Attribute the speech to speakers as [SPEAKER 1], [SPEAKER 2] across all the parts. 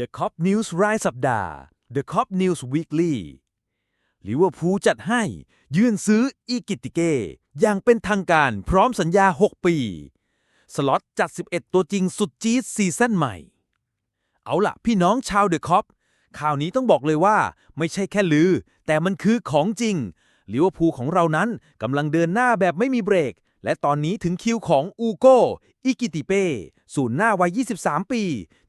[SPEAKER 1] The Cop News รายสัปดาห์ The Cop News Weekly ลิเวอร์พูลจัดให้ยื่นซื้ออีกิติเก อย่างเป็นทางการพร้อมสัญญา 6 ปี สล็อตจัด 11 ตัวจริงสุดจี๊ดซีซั่นใหม่ เอาล่ะพี่น้องชาวเดอะคอปข่าวนี้ต้องบอกเลยว่าไม่ใช่แค่ลือ แต่มันคือของจริงลิเวอร์พูลของเรานั้นกำลังเดินหน้าแบบไม่มีเบรก และตอนนี้ถึงคิวของอูโกอิกิติเป้ศูนย์หน้าวัย 23 ปี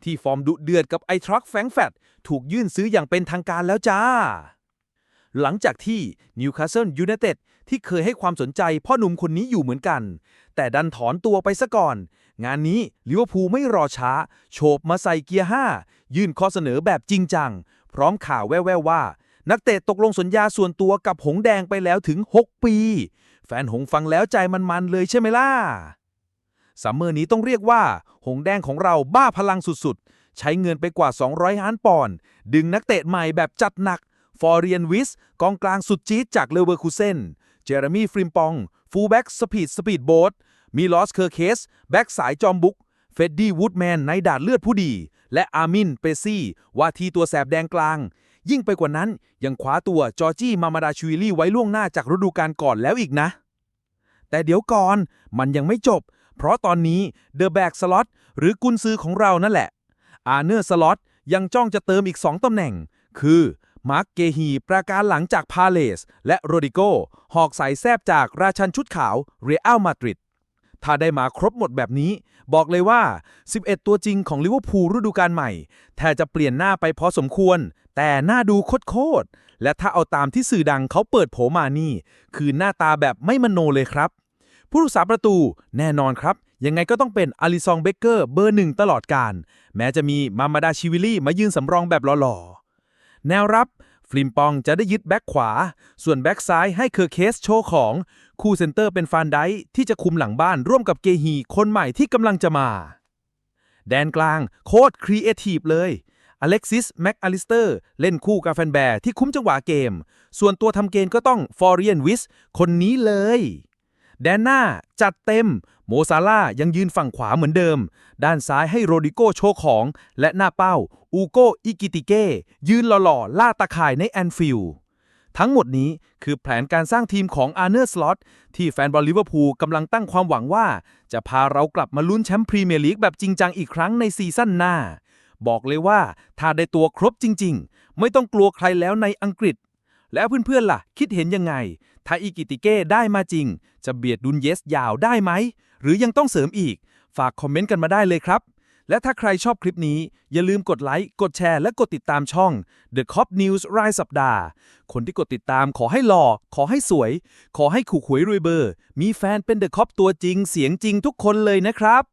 [SPEAKER 1] ที่ฟอร์มดุเดือดกับไอทรัคแฟงแฟตถูกยื่นซื้ออย่างเป็นทางการแล้วจ้า หลังจากที่นิวคาสเซิลยูไนเต็ดที่เคยให้ความสนใจพ่อหนุ่มคนนี้อยู่เหมือนกัน แต่ดันถอนตัวไปซะก่อน งานนี้ลิเวอร์พูลไม่รอช้า โฉบมาใส่เกียร์ 5 ยื่นข้อเสนอแบบจริงจัง พร้อมข่าวแว่วๆว่า นักเตะตกลงสัญญาส่วนตัวกับหงแดงไปแล้วถึง 6 ปี ฟนหงฟังแล้วใจมันๆเลยใช่ไหมล่ะซัมเมอร์นี้ต้องเรียกว่า หงแดงของเราบ้าพลังสุดๆ ใช้เงินไปกว่า 200 ล้านปอนด์ดึงนักเตะใหม่แบบจัดหนัก ฟอร์เรียนวิส กองกลางสุดจี๊ดจากเลเวอร์คูเซน เจอร์มี่ฟริมปอง ฟูลแบ็กสปีดสปีดโบ๊ทมีลอสเคอร์เคส แบ็กสายจอมบุก เฟดดี้วูดแมนในดาดเลือดผู้ดี และอามิน เปซี่ ว่าที่ตัวแสบแดงกลาง ยิ่งไปกว่านั้นยังคว้าตัวจอร์จี้มามาดาชูวิลี่ไว้ล่วงหน้าจากฤดูกาลก่อนแล้วอีกนะ แต่เดี๋ยวก่อน มันยังไม่จบ เพราะตอนนี้เดอะแบกสล็อตหรือกุนซือของเรานั่นแหละ อาเนอร์สล็อตยังจ้องจะเติมอีก 2 ตำแหน่ง คือมาร์กเกฮีประการหลังจากพาเลส และโรดิโกหอกสายแซบจากราชันชุดขาวเรอัลมาดริด ถ้าได้มาครบหมดแบบนี้ บอกเลยว่า 11 ตัวจริงของลิเวอร์พูลฤดูกาลใหม่ แทบจะเปลี่ยนหน้าไปพอสมควร แต่หน้าดูโคตรๆและถ้าเอาตามที่สื่อดังเขาเปิดโผมานี่ คือหน้าตาแบบไม่มโนเลยครับ ผู้รักษาประตูแน่นอนครับ ยังไงก็ต้องเป็นอาริซองเบเกอร์เบอร์หนึ่งตลอดการ แม้จะมีมามาดาชิวิลลี่มายืนสำรองแบบหล่อๆแนวรับ ฟลิมปองจะได้ยึดแบ็คขวา ส่วนแบ็คซ้ายให้เคอร์เคสโชว์ของ คู่เซนเตอร์เป็นฟานไดค์ที่จะคุมหลังบ้านร่วมกับเกฮีคนใหม่ที่กำลังจะมา แดนกลางโคตรครีเอทีฟเลยอเล็กซิสแม็กอลิสเตอร์เล่นคู่กับแฟนแบร์ที่คุ้มจังหวะเกม ส่วนตัวทำเกมก็ต้องฟอร์เรียนวิสคนนี้เลย แดนหน้าจัดเต็ม โมซาล่ายังยืนฝั่งขวาเหมือนเดิม ด้านซ้ายให้โรดิโกโชว์ของ และหน้าเป้า อูโกอิกิติเก้ยืนหล่อๆล่าตะข่ายในแอนฟิลด์ทั้งหมดนี้คือแผนการสร้างทีมของอาร์เนอร์สล็อตที่แฟนบอลลิเวอร์พูลกำลังตั้งความหวังว่า จะพาเรากลับมาลุ้นแชมป์พรีเมียร์ลีกแบบจริงจังอีกครั้งในซีซั่นหน้า บอกเลยว่าถ้าได้ตัวครบจริง ๆ ไม่ต้องกลัวใครแล้วในอังกฤษ แล้วเพื่อนๆล่ะ คิดเห็นยังไงถ้าอิกิติเก้ได้มาจริง จะเบียดดุนเยสยาวได้ไหม หรือยังต้องเสริมอีก ฝากคอมเมนต์กันมาได้เลยครับ และถ้าใครชอบคลิปนี้ อย่าลืมกดไลค์ กดแชร์ และกดติดตามช่อง The Cop News รายสัปดาห์ คนที่กดติดตามขอให้หล่อ ขอให้สวย ขอให้ขู่หวยรวยเบอร์ มีแฟนเป็น The Cop ตัวจริง เสียงจริงทุกคนเลยนะครับ